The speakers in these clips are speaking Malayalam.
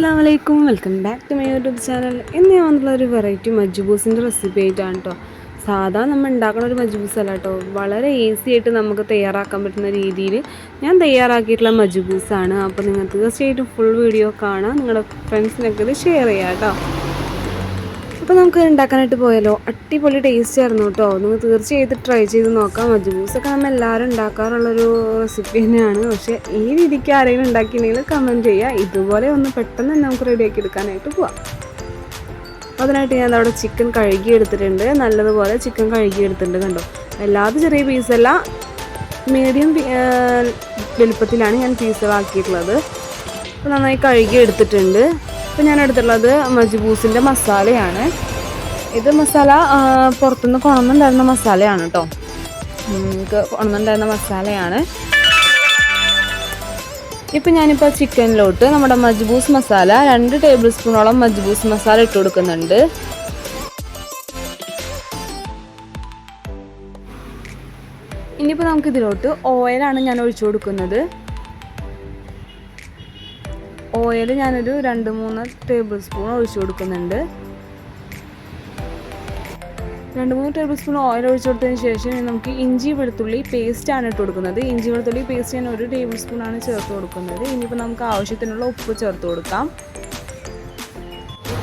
അസ്സാം വലൈക്കും welcome back to my YouTube channel. ഇന്ന് ഞാൻ വന്നിട്ടുള്ള ഒരു വെറൈറ്റി മജ്ജുബൂസിന്റെ റെസിപ്പി ആയിട്ടാണ് കേട്ടോ സാധാ നമ്മൾ ഉണ്ടാക്കുന്ന ഒരു മജ്ബൂസ് അല്ല കേട്ടോ വളരെ ഈസി ആയിട്ട് നമുക്ക് തയ്യാറാക്കാൻ പറ്റുന്ന രീതിയിൽ ഞാൻ തയ്യാറാക്കിയിട്ടുള്ള മജ്ബൂസാണ്. അപ്പോൾ നിങ്ങൾ തീർച്ചയായിട്ടും ഫുൾ വീഡിയോ കാണാം. നിങ്ങളുടെ ഫ്രണ്ട്സിനൊക്കെ ഇത് ഷെയർ ചെയ്യാം കേട്ടോ അപ്പോൾ നമുക്ക് ഉണ്ടാക്കാനായിട്ട് പോയാലോ? അടിപൊളി ടേസ്റ്റ് ആയിരുന്നു കേട്ടോ. നിങ്ങൾ തീർച്ചയായിട്ടും ട്രൈ ചെയ്ത് നോക്കാം. മജ്ബൂസൊക്കെ നമ്മൾ എല്ലാവരും ഉണ്ടാക്കാറുള്ളൊരു റെസിപ്പി തന്നെയാണ്. പക്ഷേ ഈ രീതിക്ക് ആരെങ്കിലും ഉണ്ടാക്കിയിട്ടുണ്ടെങ്കിൽ കമന്റ് ചെയ്യുക ഇതുപോലെ ഒന്ന് പെട്ടെന്ന് നമുക്ക് റെഡിയാക്കി എടുക്കാനായിട്ട് പോവാം. അതിനായിട്ട് ഞാൻ അവിടെ ചിക്കൻ കഴുകി എടുത്തിട്ടുണ്ട്. നല്ലതുപോലെ ചിക്കൻ കഴുകി എടുത്തിട്ടുണ്ട് കണ്ടോ? അല്ലാതെ ചെറിയ പീസല്ല മീഡിയം വലുപ്പത്തിലാണ് ഞാൻ പീസുകളാക്കിയിട്ടുള്ളത് അപ്പോൾ നന്നായി കഴുകി എടുത്തിട്ടുണ്ട്. ഇപ്പോൾ ഞാൻ എടുത്തിട്ടുള്ളത് മജ്ബൂസിന്റെ മസാലയാണ്. ഇത് മസാല പുറത്തുനിന്ന് കൊണന്നുണ്ടായിരുന്ന മസാലയാണ് കേട്ടോ നമുക്ക് കൊണന്നുണ്ടായിരുന്ന മസാലയാണ്. ഇപ്പം ഞാനിപ്പോൾ ചിക്കനിലോട്ട് നമ്മുടെ മജ്ബൂസ് മസാല രണ്ട് ടേബിൾ സ്പൂണോളം മജ്ബൂസ് മസാല ഇട്ട് കൊടുക്കുന്നുണ്ട്. ഇനിയിപ്പോൾ നമുക്കിതിലോട്ട് ഓയിലാണ് ഞാൻ ഒഴിച്ചു കൊടുക്കുന്നത്. ഓയിൽ ഞാനൊരു രണ്ട് മൂന്ന് ടേബിൾ സ്പൂൺ ഒഴിച്ചു കൊടുക്കുന്നുണ്ട്. രണ്ട് മൂന്ന് ടേബിൾ സ്പൂൺ ഓയിൽ ഒഴിച്ചു കൊടുത്തതിന് ശേഷം നമുക്ക് ഇഞ്ചി വെളുത്തുള്ളി പേസ്റ്റ് ആണ് ഇട്ട് കൊടുക്കുന്നത്. ഇഞ്ചി വെളുത്തുള്ളി പേസ്റ്റ് ഞാൻ ഒരു ടേബിൾ സ്പൂൺ ആണ് ചേർത്ത് കൊടുക്കുന്നത്. ഇനിയിപ്പോൾ നമുക്ക് ആവശ്യത്തിനുള്ള ഉപ്പ് ചേർത്ത് കൊടുക്കാം.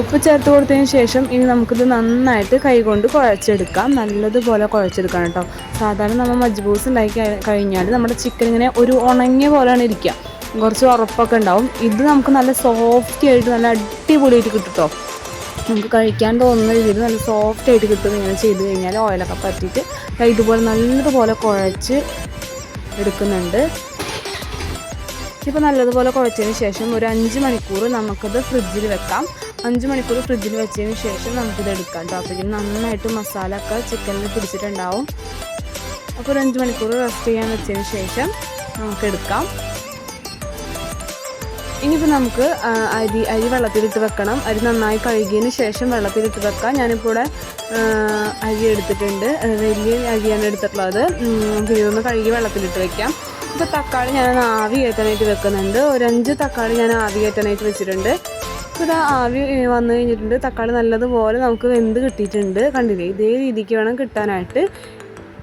ഉപ്പ് ചേർത്ത് കൊടുത്തതിന് ശേഷം ഇനി നമുക്കിത് നന്നായിട്ട് കൈകൊണ്ട് കുഴച്ചെടുക്കാം. നല്ലതുപോലെ കുഴച്ചെടുക്കണം കേട്ടോ. സാധാരണ നമ്മൾ മജ്ബൂസ് ഉണ്ടാക്കി കഴിഞ്ഞാൽ നമ്മുടെ ചിക്കൻ ഇങ്ങനെ ഒരു ഉണങ്ങിയ പോലെയാണ് ഇരിക്കുക. കുറച്ച് ഉറപ്പൊക്കെ ഉണ്ടാവും. ഇത് നമുക്ക് നല്ല സോഫ്റ്റ് ആയിട്ട് നല്ല അടിപൊളിയായിട്ട് കിട്ടും കേട്ടോ നമുക്ക് കഴിക്കാൻ തോന്നുന്ന രീതിയിൽ നല്ല സോഫ്റ്റ് ആയിട്ട് കിട്ടും ഇങ്ങനെ ചെയ്ത് കഴിഞ്ഞാൽ ഓയിലൊക്കെ പറ്റിയിട്ട്. ഇതുപോലെ നല്ലതുപോലെ കുഴച്ച് എടുക്കുന്നുണ്ട്. ഇപ്പോൾ നല്ലതുപോലെ കുഴച്ചതിന് ശേഷം ഒരു അഞ്ച് മണിക്കൂർ നമുക്കത് ഫ്രിഡ്ജിൽ വെക്കാം. അഞ്ച് മണിക്കൂർ ഫ്രിഡ്ജിൽ വെച്ചതിന് ശേഷം നമുക്കിത് എടുക്കാം കേട്ടോ. അപ്പോഴേക്കും നന്നായിട്ട് മസാല ഒക്കെ ചിക്കനിൽ പിടിച്ചിട്ടുണ്ടാവും. അപ്പോൾ ഒരു അഞ്ച് മണിക്കൂർ റെസ്റ്റ് ചെയ്യാൻ വെച്ചതിന് ശേഷം നമുക്ക് എടുക്കാം ഇനിയിപ്പോൾ നമുക്ക് അരി അരി വെള്ളത്തിലിട്ട് വെക്കണം. അരി നന്നായി കഴുകിയതിന് ശേഷം വെള്ളത്തിലിട്ട് വെക്കാം. ഞാനിപ്പോൾ ഇവിടെ അരി എടുത്തിട്ടുണ്ട്. വലിയ അരിയാണ് എടുത്തിട്ടുള്ളത്. ഇതൊന്ന് കഴുകി വെള്ളത്തിലിട്ട് വെക്കാം. ഇപ്പോൾ തക്കാളി ഞാൻ ആവി കയറ്റാനായിട്ട് വെക്കുന്നുണ്ട്. ഒരു അഞ്ച് തക്കാളി ഞാൻ ആവി കയറ്റാനായിട്ട് വെച്ചിട്ടുണ്ട്. ഇപ്പോൾ ഇതാ ആവി വന്നു കഴിഞ്ഞിട്ടുണ്ട്. തക്കാളി നല്ലതുപോലെ നമുക്ക് വെന്ത് കിട്ടിയിട്ടുണ്ട്. കണ്ടില്ലേ? ഇതേ രീതിക്ക് വേണം കിട്ടാനായിട്ട്.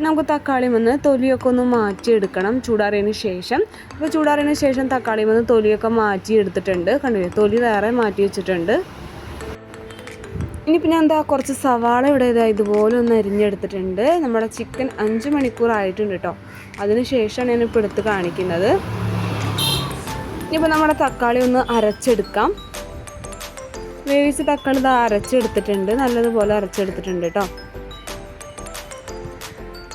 നമുക്ക് തക്കാളി വന്ന് തൊലിയൊക്കെ ഒന്ന് മാറ്റിയെടുക്കണം. ചൂടാറിയതിന് ശേഷം. അപ്പോൾ ചൂടാറിയതിന് ശേഷം തക്കാളി വന്ന് തൊലിയൊക്കെ മാറ്റി എടുത്തിട്ടുണ്ട് കണ്ടില്ലേ തൊലി വേറെ മാറ്റി വെച്ചിട്ടുണ്ട്. ഇനി പിന്നെ എന്താ കുറച്ച് സവാള ഇവിടെ ഇതാ ഇതുപോലെ ഒന്ന് അരിഞ്ഞെടുത്തിട്ടുണ്ട്. നമ്മുടെ ചിക്കൻ അഞ്ച് മണിക്കൂർ ആയിട്ടുണ്ട് കേട്ടോ. അതിന് ശേഷമാണ് ഞാൻ ഞാനിപ്പോൾ എടുത്ത് കാണിക്കുന്നത്. ഇനിയിപ്പോൾ നമ്മുടെ തക്കാളി ഒന്ന് അരച്ചെടുക്കാം. വേവിച്ച തക്കാളി ഇത് അരച്ചെടുത്തിട്ടുണ്ട്. നല്ലതുപോലെ അരച്ചെടുത്തിട്ടുണ്ട് കേട്ടോ.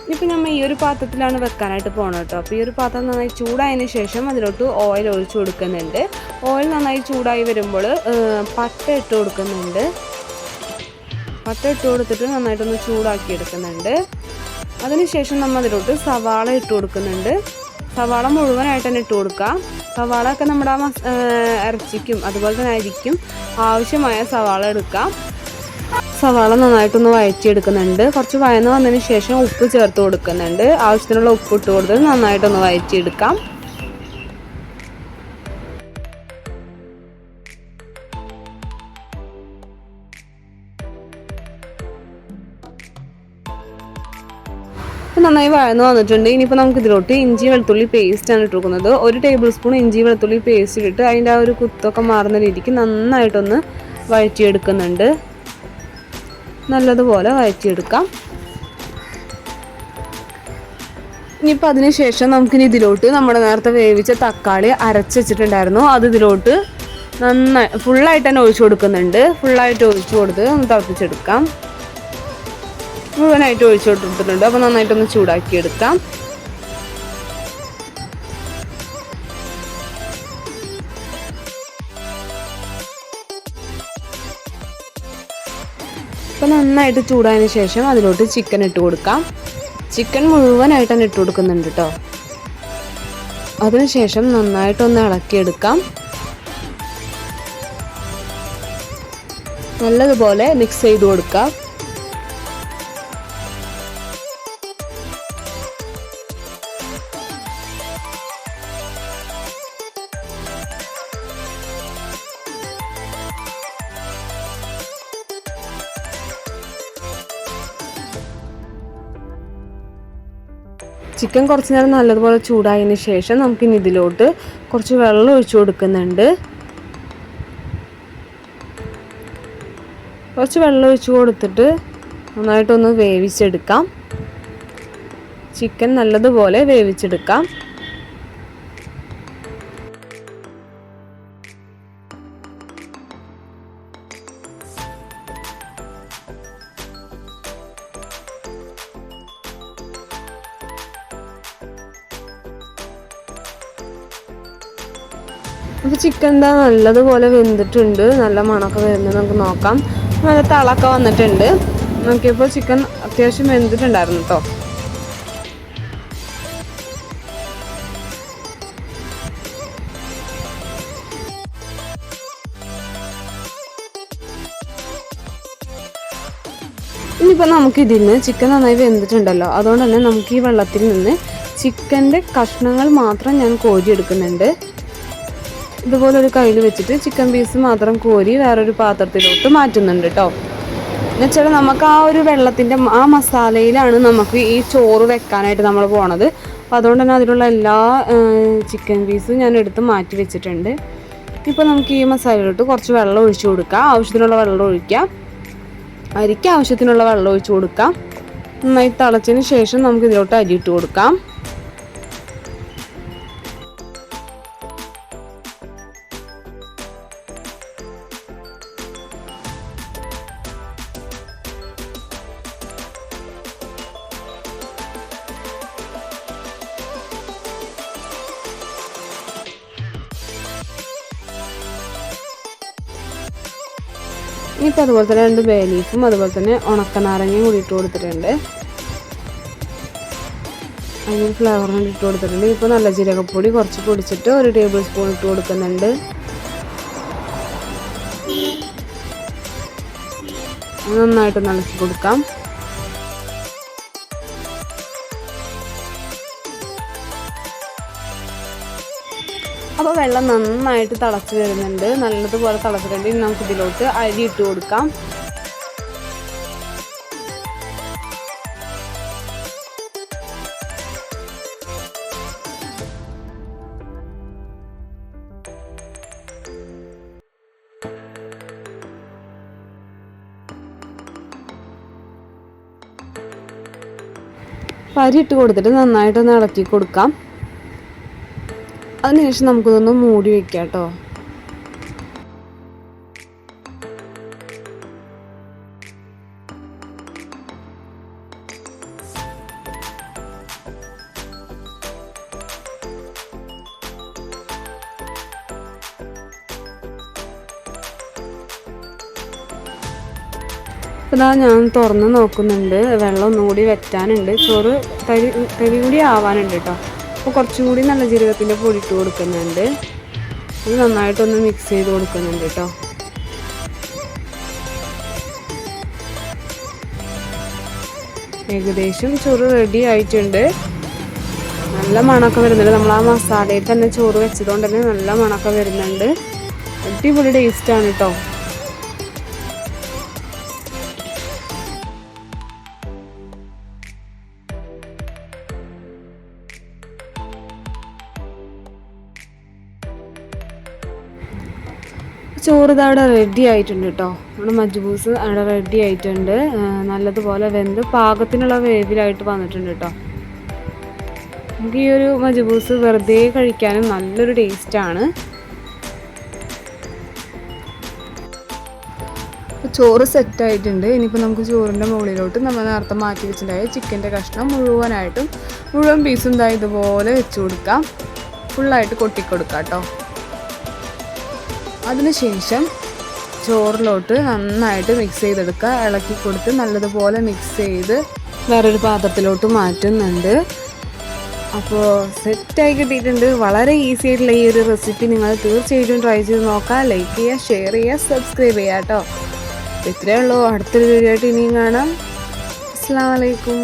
ഇനിയിപ്പോൾ നമ്മൾ ഈ ഒരു പാത്രത്തിലാണ് വെക്കാനായിട്ട് പോകണം കേട്ടോ. അപ്പോൾ ഈ ഒരു പാത്രം നന്നായി ചൂടായതിന് ശേഷം അതിലോട്ട് ഓയിൽ ഒഴിച്ചു കൊടുക്കുന്നുണ്ട്. ഓയിൽ നന്നായി ചൂടായി വരുമ്പോൾ പട്ട ഇട്ട് കൊടുക്കുന്നുണ്ട്. പട്ട ഇട്ട് കൊടുത്തിട്ട് നന്നായിട്ടൊന്ന് ചൂടാക്കി എടുക്കുന്നുണ്ട്. അതിനുശേഷം നമ്മൾ അതിലോട്ട് സവാള ഇട്ട് കൊടുക്കുന്നുണ്ട്. സവാള മുഴുവനായിട്ട് തന്നെ ഇട്ട് കൊടുക്കാം സവാള ഒക്കെ നമ്മുടെ ഇറച്ചിക്കും അതുപോലെ തന്നെ അരിക്കും ആവശ്യമായ സവാള എടുക്കാം സവാള നന്നായിട്ടൊന്ന് വഴറ്റിയെടുക്കുന്നുണ്ട്. കുറച്ച് വയന്ന് വന്നതിന് ശേഷം ഉപ്പ് ചേർത്ത് കൊടുക്കുന്നുണ്ട്. ആവശ്യത്തിനുള്ള ഉപ്പ് ഇട്ട് കൊടുത്ത് നന്നായിട്ടൊന്ന് വഴറ്റിയെടുക്കാം. നന്നായി വഴന്ന് വന്നിട്ടുണ്ട്. ഇനിയിപ്പോൾ നമുക്ക് ഇതിലോട്ട് ഇഞ്ചി വെളുത്തുള്ളി പേസ്റ്റാണ് ഇട്ട് കൊടുക്കുന്നത് ഒരു ടേബിൾ സ്പൂൺ ഇഞ്ചി വെളുത്തുള്ളി പേസ്റ്റ് ഇട്ടിട്ട് അതിന്റെ ആ ഒരു കുത്തൊക്കെ മാറുന്ന രീതിക്ക് നന്നായിട്ടൊന്ന് വഴറ്റിയെടുക്കുന്നുണ്ട്. നല്ലതുപോലെ വഴറ്റിയെടുക്കാം. ഇനിയിപ്പോൾ അതിന് ശേഷം നമുക്കിനി ഇതിലോട്ട് നമ്മുടെ നേരത്തെ വേവിച്ച തക്കാളി അരച്ച് വെച്ചിട്ടുണ്ടായിരുന്നു. അത് ഇതിലോട്ട് നന്നായി ഫുള്ളായിട്ട് തന്നെ ഒഴിച്ചു കൊടുക്കുന്നുണ്ട്. ഫുള്ളായിട്ട് ഒഴിച്ചു കൊടുത്ത് ഒന്ന് തിളപ്പിച്ചെടുക്കാം. മുഴുവനായിട്ട് ഒഴിച്ചു കൊടുത്തിട്ടുണ്ട്. അപ്പോൾ നന്നായിട്ടൊന്ന് ചൂടാക്കി അപ്പോൾ നന്നായിട്ട് ചൂടായതിനു ശേഷം അതിലോട്ട് ചിക്കൻ ഇട്ട് കൊടുക്കാം. ചിക്കൻ മുഴുവനായിട്ട് ഇട്ട് കൊടുക്കുന്നുണ്ട് കേട്ടോ അതിനുശേഷം നന്നായിട്ടൊന്ന് ഇളക്കിയെടുക്കാം. നല്ലതുപോലെ മിക്സ് ചെയ്ത് കൊടുക്കാം. ചിക്കൻ കുറച്ച് നേരം നല്ലതുപോലെ ചൂടായതിന് ശേഷം നമുക്കിനി ഇതിലോട്ട് കുറച്ച് വെള്ളം ഒഴിച്ചു കൊടുക്കുന്നുണ്ട്. കുറച്ച് വെള്ളം ഒഴിച്ചു കൊടുത്തിട്ട് നന്നായിട്ടൊന്ന് വേവിച്ചെടുക്കാം. ചിക്കൻ നല്ലതുപോലെ വേവിച്ചെടുക്കാം. അപ്പോൾ ചിക്കൻ എന്താ നല്ലതുപോലെ വെന്തിട്ടുണ്ട്. നല്ല മണമൊക്കെ വരുന്നത് നമുക്ക് നോക്കാം. നല്ല തളക്ക വന്നിട്ടുണ്ട്. നോക്കിയപ്പോൾ ചിക്കൻ അത്യാവശ്യം വെന്തിട്ടുണ്ടായിരുന്നു കേട്ടോ ഇനിയിപ്പോൾ നമുക്ക് നിന്ന് ചിക്കൻ നന്നായി വെന്തിട്ടുണ്ടല്ലോ. അതുകൊണ്ട് തന്നെ നമുക്ക് ഈ വെള്ളത്തിൽ നിന്ന് ചിക്കന്റെ കഷ്ണങ്ങൾ മാത്രം ഞാൻ കോരി എടുക്കുന്നുണ്ട് ഇതുപോലെ ഒരു കയ്യിൽ വെച്ചിട്ട് ചിക്കൻ പീസ് മാത്രം കോരി വേറൊരു പാത്രത്തിലോട്ട് മാറ്റുന്നുണ്ട് കേട്ടോ എന്നുവെച്ചാൽ നമുക്ക് ആ ഒരു വെള്ളത്തിന്റെ ആ മസാലയിലാണ് നമുക്ക് ഈ ചോറ് വെക്കാനായിട്ട് നമ്മൾ പോണത്. അപ്പോൾ അതുകൊണ്ട് തന്നെ അതിലുള്ള എല്ലാ ചിക്കൻ പീസും ഞാൻ എടുത്ത് മാറ്റി വെച്ചിട്ടുണ്ട്. ഇപ്പോൾ നമുക്ക് ഈ മസാലയിലോട്ട് കുറച്ച് വെള്ളം ഒഴിച്ചു കൊടുക്കാം. ആവശ്യത്തിനുള്ള വെള്ളം ഒഴിക്കാം. അരിക്ക് ആവശ്യത്തിനുള്ള വെള്ളം ഒഴിച്ചു കൊടുക്കാം. നന്നായി തിളച്ചതിന് ശേഷം നമുക്ക് ഇതിലോട്ട് അരി ഇട്ട് കൊടുക്കാം. ഇനിയിപ്പോൾ അതുപോലെ തന്നെ രണ്ട് ബേലീഫും അതുപോലെ തന്നെ ഉണക്കനാരങ്ങയും കൂടി ഇട്ട് കൊടുത്തിട്ടുണ്ട്. അതിന് ഫ്ലേവറിന് വേണ്ടി ഇട്ട് കൊടുത്തിട്ടുണ്ട്. ഇപ്പോൾ നല്ല ജീരകപ്പൊടി കുറച്ച് പൊടിച്ചിട്ട് ഒരു ടേബിൾ സ്പൂൺ ഇട്ട് കൊടുക്കുന്നുണ്ട്. നന്നായിട്ട് നനച്ച് കൊടുക്കാം. അപ്പോൾ വെള്ളം നന്നായിട്ട് തിളച്ച് വരുന്നുണ്ട്. നല്ലതുപോലെ തിളച്ചിട്ടുണ്ട്. ഇനി നമുക്ക് ഇതിലോട്ട് അരി ഇട്ട് കൊടുക്കാം. അരി ഇട്ട് കൊടുത്തിട്ട് നന്നായിട്ടൊന്ന് ഇളക്കി കൊടുക്കാം. അതിനുശേഷം നമുക്കിതൊന്ന് മൂടി വെക്കാം കേട്ടോ. ഇതാ ഞാൻ തുറന്ന് നോക്കുന്നുണ്ട്. വെള്ളം ഒന്നും കൂടി വെറ്റാനുണ്ട് ചോറ് തരി തരി കൂടി ആവാനുണ്ട് കേട്ടോ. അപ്പോൾ കുറച്ചും കൂടി നല്ല ജീരകത്തിന്റെ പൊടി ഇട്ട് കൊടുക്കുന്നുണ്ട്. ഇത് നന്നായിട്ടൊന്ന് മിക്സ് ചെയ്ത് കൊടുക്കുന്നുണ്ട് കേട്ടോ ഏകദേശം ചോറ് റെഡി ആയിട്ടുണ്ട്. നല്ല മണമൊക്കെ വരുന്നുണ്ട്. നമ്മൾ ആ മസാലയിൽ തന്നെ ചോറ് വെച്ചതുകൊണ്ട് തന്നെ നല്ല മണമൊക്കെ വരുന്നുണ്ട്. അടിപൊളി ടേസ്റ്റാണ് കേട്ടോ ചോറ് അവിടെ റെഡി ആയിട്ടുണ്ട് കേട്ടോ നമ്മുടെ മജ്ബൂസ് അവിടെ റെഡി ആയിട്ടുണ്ട്. നല്ലതുപോലെ വെന്ത് പാകത്തിനുള്ള വേവിലായിട്ട് വന്നിട്ടുണ്ട് കേട്ടോ നമുക്ക് ഈ ഒരു മജ്ബൂസ് വെറുതെ കഴിക്കാനും നല്ലൊരു ടേസ്റ്റാണ് ചോറ് സെറ്റായിട്ടുണ്ട് ഇനിയിപ്പോൾ നമുക്ക് ചോറിന്റെ മുകളിലോട്ട് നമ്മൾ നേരത്തെ മാറ്റി വെച്ചിട്ടുണ്ടായ ചിക്കന്റെ കഷ്ണം മുഴുവനായിട്ടും മുഴുവൻ പീസും ഇതാ ഇതുപോലെ വെച്ച് കൊടുക്കാം. ഫുള്ളായിട്ട് കൊട്ടിക്കൊടുക്കാം കേട്ടോ അതിനുശേഷം ചോറിലോട്ട് നന്നായിട്ട് മിക്സ് ചെയ്തെടുക്കുക. ഇളക്കി കൊടുത്ത് നല്ലതുപോലെ മിക്സ് ചെയ്ത് വേറൊരു പാത്രത്തിലോട്ട് മാറ്റുന്നുണ്ട്. അപ്പോൾ സെറ്റായി കിട്ടിയിട്ടുണ്ട്. വളരെ ഈസി ആയിട്ടുള്ള ഈ ഒരു റെസിപ്പി നിങ്ങൾ തീർച്ചയായിട്ടും ട്രൈ ചെയ്ത് നോക്കാം ലൈക്ക് ചെയ്യുക ഷെയർ ചെയ്യുക സബ്സ്ക്രൈബ് ചെയ്യുക കേട്ടോ. ഇത്രയേ ഉള്ളൂ. അടുത്തൊരു വീഡിയോ ആയിട്ട് ഇനിയും കാണാം. അസ്സാം വലൈക്കും